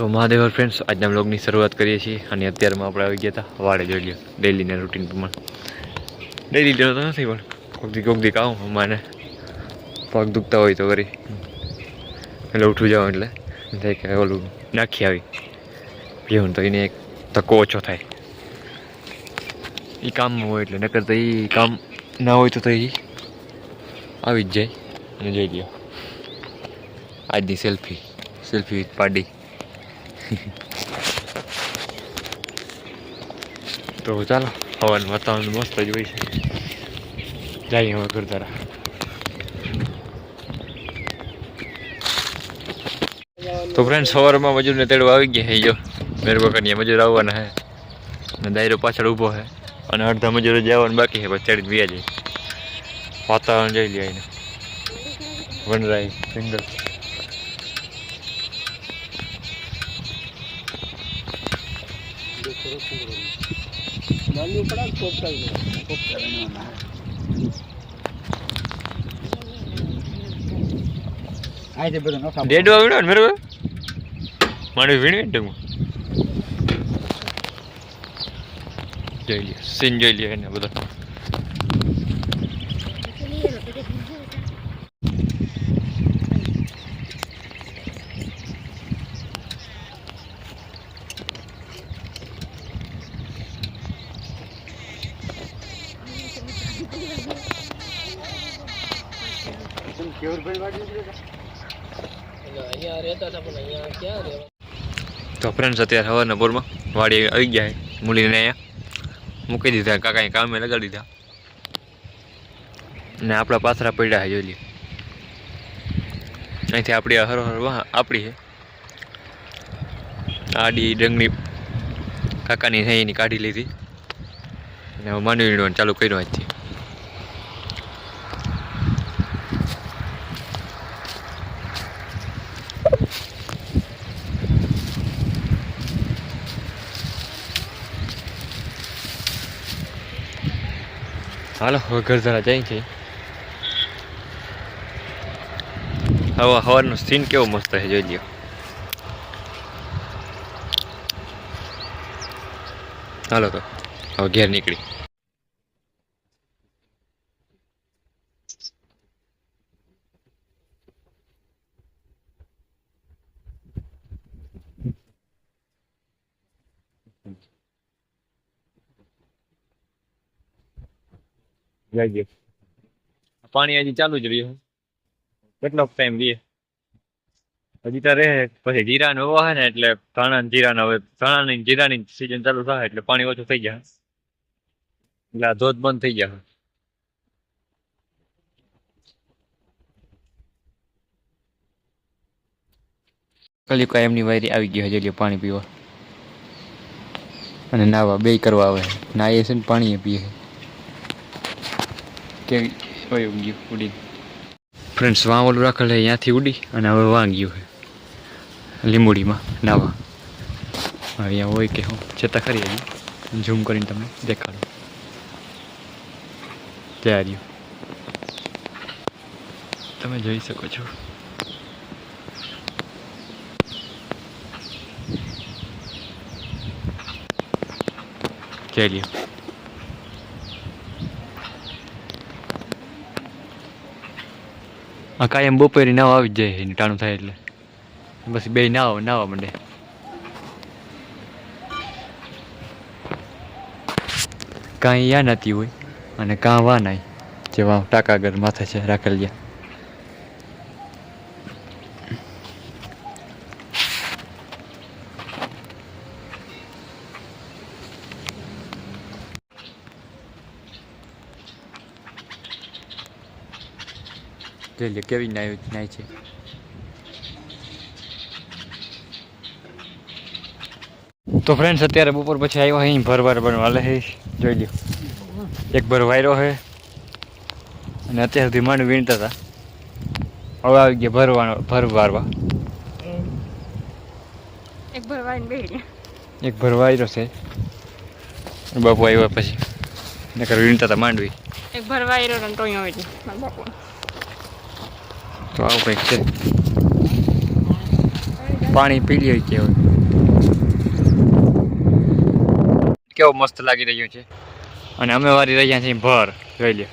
તો મહાદેવ ફ્રેન્ડ્સ આજના બ્લોગની શરૂઆત કરીએ છીએ અને અત્યારમાં આપણે આવી ગયા હતા વાડે, જોઈ લો ડેલીના રૂટીન પ્રમાણે. ડેલી તો નથી, પણ કોકદી કોકદી આવું અમારે પગ દુખતા હોય તો કરી એટલે ઉઠું જાઉં એટલે. કે ઓલું નાખી આવી. પીવું તો એને એક ધક્કો ઓછો થાય. એ કામ હોય એટલે, નકર તો એ કામ ના હોય તો એ આવી જ જાય. અને જોઈ લો આજની સેલ્ફી સેલ્ફી વિથ પાડી તો ચાલો હવાનું વાતાવરણ મસ્ત જ હોય છે. જઈએ હવે ગુરદ્વારા તો ફ્રેન્ડ સવારમાં મજૂરને તેડવા આવી ગયા જો. મેરબકનિયા મજૂર આવવાના હે અને દાયરો પાછળ ઊભો છે. અને અડધા મજૂરો જવાનું બાકી છે પછી ચડી વ્યા જાય. વાતાવરણ જઈ લે વનરાય બધું નખા ડેડો વીણો ને બરાબર? માણસ વીણવે ને ટૂંકમાં જોઈ લ્યો સીન જોઈ એને બધો. તો ફ્રેન્ડ્સ અત્યારે હવારના બોરમાં વાડી આવી ગયા મૂલીને અહીંયા. મૂકી દીધા, કાકાએ કામે લગાડી દીધા. ને આપણા પાથરા પડ્યા જોઈ લઈએ અહીંથી આપણી હર હર વાહ આપણી છે. આડી ડંગની કાકાની છે કાઢી લીધી. અને માંડવી ચાલુ કર્યું આજથી હાલો, હવે ઘર જરા જાય છે. હવા, હવાનો સીન કેવો મસ્ત છે, જોઈ લ્યો. હાલો તો, હવે ઘેર નીકળી. જઈએ પાણી હજી ચાલુ જ રહ્યું. કેટલો ટાઈમ રહીએ? હજી તો રહે પછી જીરા નો હોય ને એટલે ધાણા ને જીરા હવે ધાણા ની જીરાની સીઝન ચાલુ થાય એટલે પાણી ઓછું થઈ જાય. એટલે આ ધોધ બંધ થઈ જાય. કલિકા એમની વાયરી આવી ગઈ હજી પાણી પીવા. અને નાવા બે કરવા આવે. નાઈએ છે ને પાણી પીએ. કેવી હોય ઊંઘી ઉડી? ફ્રેન્ડ્સ વાં ઓલું રાખેલ અહીંયાથી ઉડી અને હવે વાં ગયું છે લીંબુડીમાં, નાવા. હવે અહીંયા હોય કે હું? ચેતા ખરી હજી ઝૂમ કરીને તમને દેખાડું. ત્યાં રહ્યું. તમે જોઈ શકો છો. જઈ આ કાયમ બપોરે નાવ આવી જાય એનું ટાણું થાય એટલે. બસ બે નાવ, નાવા માંડે. કાંઈ યા નથી હોય અને કાં વા નાય જેવા ટાકાગર માથે છે, રાખેલ જોઈ લે કેવી નાય નાય છે? તો ફ્રેન્ડ્સ અત્યારે બપોર પછી આવ્યો અહીં ભરવાર બનવા લે જોઈ લ્યો. એક ભર વાયરો છે અને અત્યારે સુધી વીણતા હતા હવે આવી ગયા ભરવાનો ભર વારવા એક ભરવાઈને બેહી એક ભર વાયરો છે. બાપુ આવ્યો પછી. નકર વીણતા હતા માંડવી. એક ભરવાયરો મારા બાપુ તો આવું કંઈક છે. પાણી પી લઈએ કેવો કેવો મસ્ત લાગી રહ્યું છે. અને અમે વારી રહ્યા છીએ ભર, જોઈ લે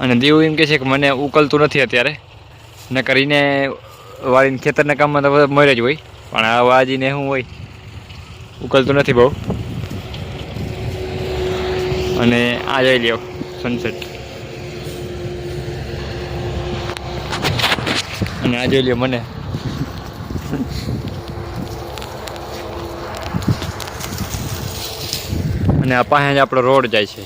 અને દીવ એમ કહે છે કે મને ઉકલતું નથી અત્યારે. ન કરીને વાળીને ખેતરના કામમાં તો મરે જ હોય. પણ આ વાજીને શું હોય. ઉકલતું નથી બહુ. અને આ જોઈ લ્યો સનસેટ અને આ જોઈ લ્યો મને. અને આ પાસે જ આપણો રોડ જાય છે.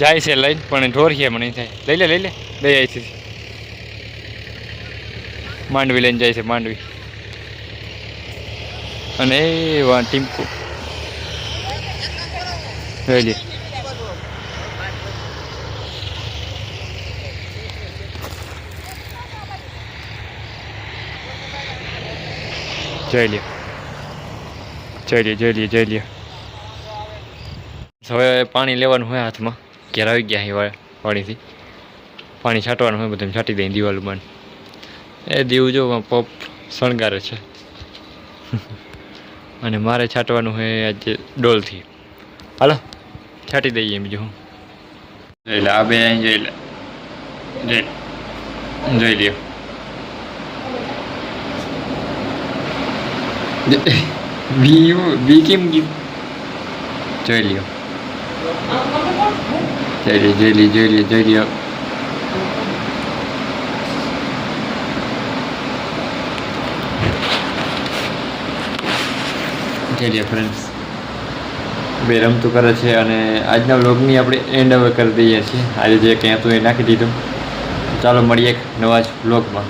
જાય છે લઈ, પણ ઢોર છે મને થાય. લઈ લે લઈ લે. લઈ જાય છે માંડવી લઈને જાય છે, માંડવી. અને એ વા ટીમ્પુ જોઈ લે જોઈ લ્યો જઈ લ્યો જોઈ લ્યો જોઈ હવે પાણી લેવાનું હોય હાથમાં. ઘેર આવી ગયા અહીં વા- વાડીથી પાણી છાંટવાનું હોય બધું છાંટી દઈએ દિવાલ બંધ એ દીવ જો પપ શણગારે છે. અને મારે છાંટવાનું હોય આજે ડોલથી. હાલો છાંટી દઈએ બીજું હું. જોઈ લે આ બે અહીં જોઈ લે. જોઈ જોઈ લ્યો. બી બી કેમ જોઈ લ્યો. જોઈ લ્યો જોઈ લ્યો જોઈ લ્યો જોઈ લ્યો. જોઈ લ્યો ફ્રેન્ડ્સ બે રમતું કરે છે અને આજના વ્લોગની આપણે એન્ડ હવે કરી દઈએ છીએ. આજે જે ક્યાં હતું એ નાખી દીધું. ચાલો મળીએ એક નવા જ વ્લોગમાં.